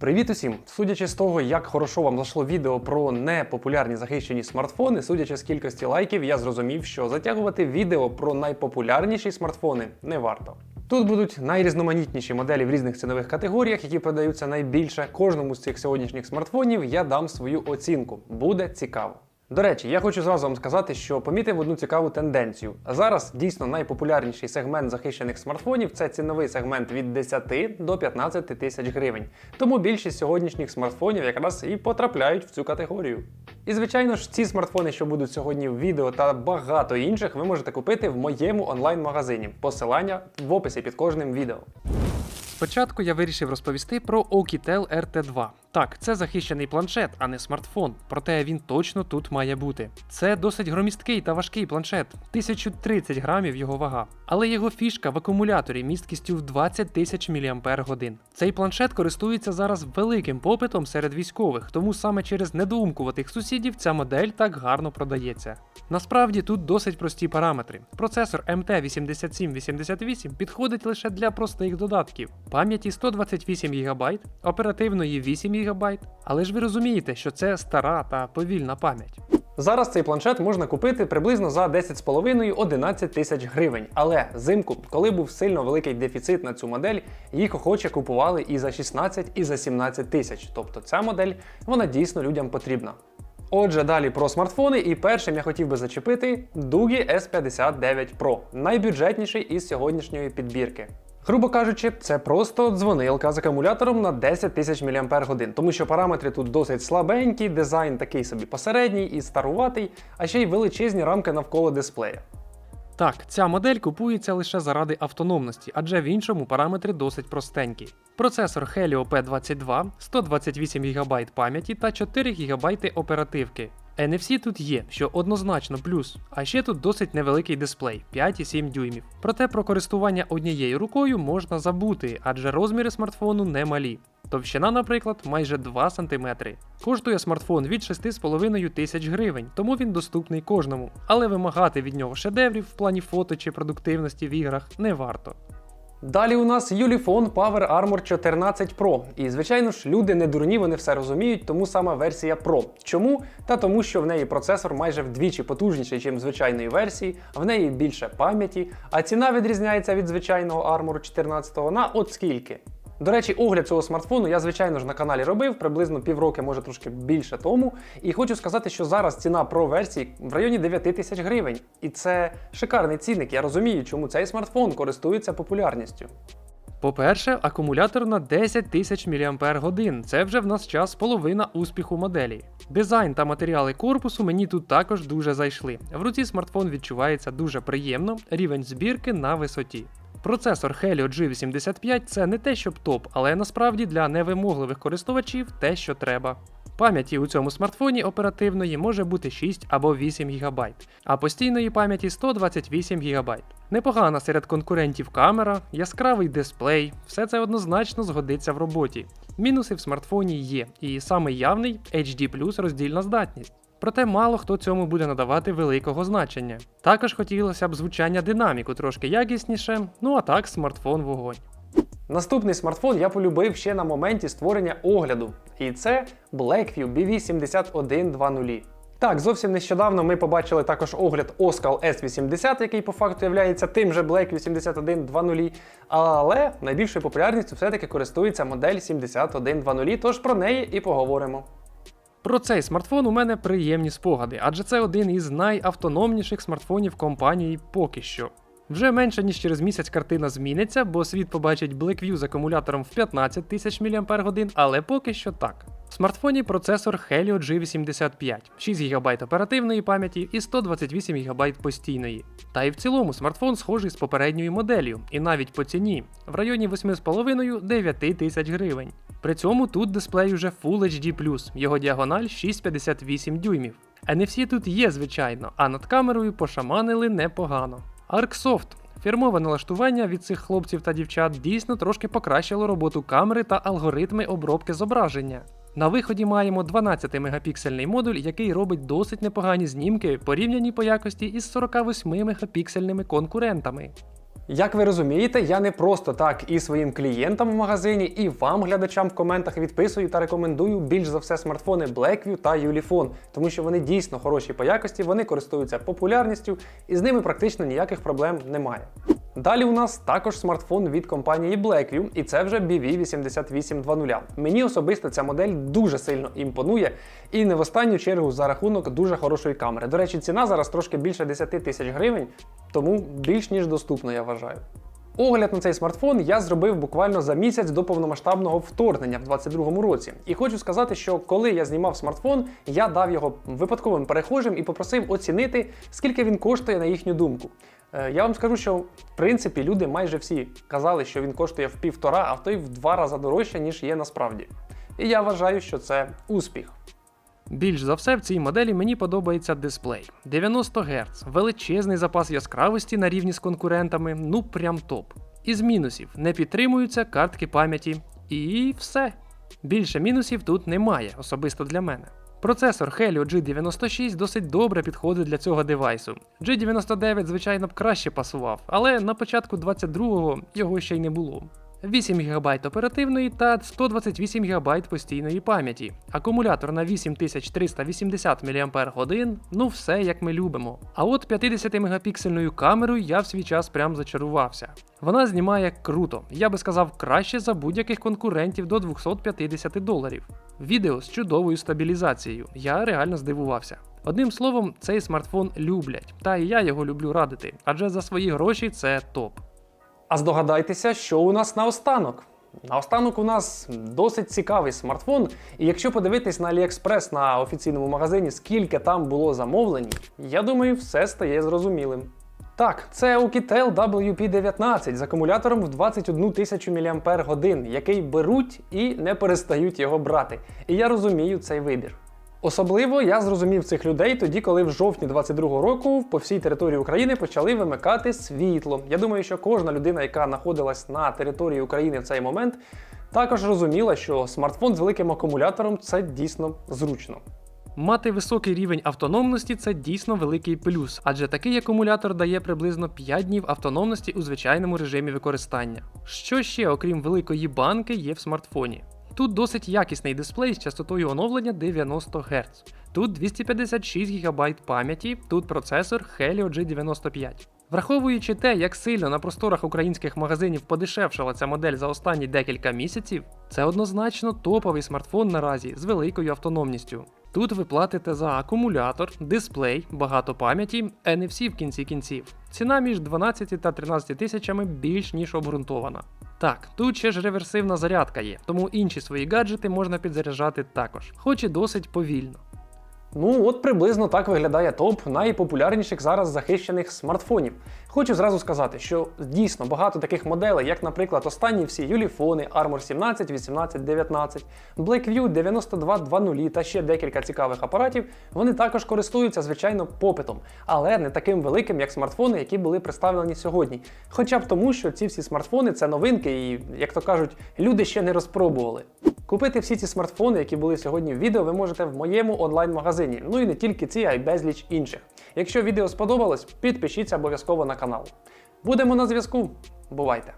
Привіт усім! Судячи з того, як хорошо вам зайшло відео про непопулярні захищені смартфони, судячи з кількості лайків, я зрозумів, що затягувати відео про найпопулярніші смартфони не варто. Тут будуть найрізноманітніші моделі в різних цінових категоріях, які продаються найбільше. Кожному з цих сьогоднішніх смартфонів я дам свою оцінку. Буде цікаво. До речі, я хочу зразу вам сказати, що помітив одну цікаву тенденцію. Зараз дійсно найпопулярніший сегмент захищених смартфонів це ціновий сегмент від 10 до 15 тисяч гривень. Тому більшість сьогоднішніх смартфонів якраз і потрапляють в цю категорію. І звичайно ж, ці смартфони, що будуть сьогодні в відео та багато інших, ви можете купити в моєму онлайн-магазині. Посилання в описі під кожним відео. Спочатку я вирішив розповісти про Oukitel RT2. Так, це захищений планшет, а не смартфон, проте він точно тут має бути. Це досить громісткий та важкий планшет, 1030 грамів його вага. Але його фішка в акумуляторі місткістю в 20 тисяч мАч. Цей планшет користується зараз великим попитом серед військових, тому саме через недоумкуватих сусідів ця модель так гарно продається. Насправді тут досить прості параметри. Процесор MT8788 підходить лише для простих додатків. Пам'яті 128 ГБ, оперативної 8 ГБ, але ж ви розумієте, що це стара та повільна пам'ять. Зараз цей планшет можна купити приблизно за 10,5-11 тисяч гривень. Але взимку, коли був сильно великий дефіцит на цю модель, їх охоче купували і за 16, і за 17 тисяч. Тобто ця модель вона дійсно людям потрібна. Отже, далі про смартфони, і першим я хотів би зачепити Dugi S59 Pro, найбюджетніший із сьогоднішньої підбірки. Грубо кажучи, це просто дзвонилка з акумулятором на 10 тисяч мАч, тому що параметри тут досить слабенькі, дизайн такий собі посередній і старуватий, а ще й величезні рамки навколо дисплея. Так, ця модель купується лише заради автономності, адже в іншому параметри досить простенькі. Процесор Helio P22, 128 ГБ пам'яті та 4 ГБ оперативки. NFC тут є, що однозначно плюс, а ще тут досить невеликий дисплей 5,7 дюймів. Проте про користування однією рукою можна забути, адже розміри смартфону немалі. Товщина, наприклад, майже 2 см. Коштує смартфон від 6,5 тисяч гривень, тому він доступний кожному, але вимагати від нього шедеврів в плані фото чи продуктивності в іграх не варто. Далі у нас Юліфон Power Armor 14 Pro. І, звичайно ж, люди не дурні, вони все розуміють, тому сама версія Pro. Чому? Та тому, що в неї процесор майже вдвічі потужніший, ніж звичайної версії, в неї більше пам'яті, а ціна відрізняється від звичайного Armor 14 на от скільки. До речі, огляд цього смартфону я, звичайно ж, на каналі робив приблизно півроки, може трошки більше тому. І хочу сказати, що зараз ціна Pro версії в районі 9 тисяч гривень. І це шикарний цінник. Я розумію, чому цей смартфон користується популярністю. По-перше, акумулятор на 10 тисяч мАч. Це вже в нас час половина успіху моделі. Дизайн та матеріали корпусу мені тут також дуже зайшли. В руці смартфон відчувається дуже приємно, рівень збірки на висоті. Процесор Helio G85 це не те, щоб топ, але насправді для невимогливих користувачів те, що треба. Пам'яті у цьому смартфоні оперативної може бути 6 або 8 ГБ, а постійної пам'яті 128 ГБ. Непогана серед конкурентів камера, яскравий дисплей, все це однозначно згодиться в роботі. Мінуси в смартфоні є, і саме явний HD роздільна здатність. Проте мало хто цьому буде надавати великого значення. Також хотілося б звучання динаміку трошки якісніше, ну а так смартфон вогонь. Наступний смартфон я полюбив ще на моменті створення огляду, і це Blackview BV7120. Так, зовсім нещодавно ми побачили також огляд Oskal S80, який по факту є тим же Blackview 7120, але найбільшою популярністю все-таки користується модель 7120, тож про неї і поговоримо. Про цей смартфон у мене приємні спогади, адже це один із найавтономніших смартфонів компанії поки що. Вже менше ніж через місяць картина зміниться, бо світ побачить Blackview з акумулятором в 15 тисяч мАч, але поки що так. В смартфоні процесор Helio G85, 6 ГБ оперативної пам'яті і 128 ГБ постійної. Та й в цілому смартфон схожий з попередньою моделлю, і навіть по ціні в районі 8,5-9 тисяч гривень. При цьому тут дисплей уже Full HD+, його діагональ 6,58 дюймів. NFC тут є, звичайно, а над камерою пошаманили непогано. ArcSoft Фірмове налаштування від цих хлопців та дівчат дійсно трошки покращило роботу камери та алгоритми обробки зображення. На виході маємо 12-мегапіксельний модуль, який робить досить непогані знімки, порівняні по якості із 48 мегапіксельними конкурентами. Як ви розумієте, я не просто так і своїм клієнтам в магазині, і вам, глядачам в коментах, відписую та рекомендую більш за все смартфони Blackview та Ulefone, тому що вони дійсно хороші по якості, вони користуються популярністю і з ними практично ніяких проблем немає. Далі у нас також смартфон від компанії Blackview, і це вже BV8820. Мені особисто ця модель дуже сильно імпонує, і не в останню чергу за рахунок дуже хорошої камери. До речі, ціна зараз трошки більше 10 тисяч гривень, тому більш ніж доступно, я вважаю. Огляд на цей смартфон я зробив буквально за місяць до повномасштабного вторгнення в 2022 році. І хочу сказати, що коли я знімав смартфон, я дав його випадковим перехожим і попросив оцінити, скільки він коштує на їхню думку. Е, Я вам скажу, що в принципі люди майже всі казали, що він коштує в півтора, а то й в два рази дорожче, ніж є насправді. І я вважаю, що це успіх. Більш за все в цій моделі мені подобається дисплей. 90 Гц, величезний запас яскравості на рівні з конкурентами, ну прям топ. Із мінусів не підтримуються картки пам'яті. І все. Більше мінусів тут немає, особисто для мене. Процесор Helio G96 досить добре підходить для цього девайсу. G99, звичайно, б краще пасував, але на початку 22-го його ще й не було. 8 ГБ оперативної та 128 ГБ постійної пам'яті. Акумулятор на 8380 мАч, ну все як ми любимо. А от 50 мегапіксельною камерою я в свій час прям зачарувався. Вона знімає круто, я би сказав, краще за будь-яких конкурентів до 250 доларів. Відео з чудовою стабілізацією. Я реально здивувався. Одним словом, цей смартфон люблять, та і я його люблю радити, адже за свої гроші це топ. А здогадайтеся, що у нас наостанок. Наостанок у нас досить цікавий смартфон, і якщо подивитись на AliExpress на офіційному магазині, скільки там було замовлень, я думаю, все стає зрозумілим. Так, це Oukitel WP19 з акумулятором в 21 тисячу мАч, який беруть і не перестають його брати. І я розумію цей вибір. Особливо я зрозумів цих людей тоді, коли в жовтні 22-го року по всій території України почали вимикати світло. Я думаю, що кожна людина, яка знаходилась на території України в цей момент, також розуміла, що смартфон з великим акумулятором це дійсно зручно. Мати високий рівень автономності це дійсно великий плюс, адже такий акумулятор дає приблизно 5 днів автономності у звичайному режимі використання. Що ще, окрім великої банки, є в смартфоні? Тут досить якісний дисплей з частотою оновлення 90 Гц. Тут 256 ГБ пам'яті, тут процесор Helio G95. Враховуючи те, як сильно на просторах українських магазинів подешевшала ця модель за останні декілька місяців, це однозначно топовий смартфон наразі з великою автономністю. Тут ви платите за акумулятор, дисплей, багато пам'яті, NFC в кінці кінців. Ціна між 12 та 13 тисячами більш ніж обґрунтована. Так, тут ще ж реверсивна зарядка є, тому інші свої гаджети можна підзаряджати також, хоч і досить повільно. Ну, от приблизно так виглядає топ найпопулярніших зараз захищених смартфонів. Хочу зразу сказати, що дійсно багато таких моделей, як, наприклад, останні всі юліфони, Armor 17, 18, 19, Blackview 9220 та ще декілька цікавих апаратів, вони також користуються, звичайно, попитом, але не таким великим, як смартфони, які були представлені сьогодні. Хоча б тому, що ці всі смартфони це новинки, і, як то кажуть, люди ще не розпробували. Купити всі ці смартфони, які були сьогодні в відео, ви можете в моєму онлайн-магазині. Ну і не тільки ці, а й безліч інших. Якщо відео сподобалось, підпишіться обов'язково на канал. Будемо на зв'язку. Бувайте!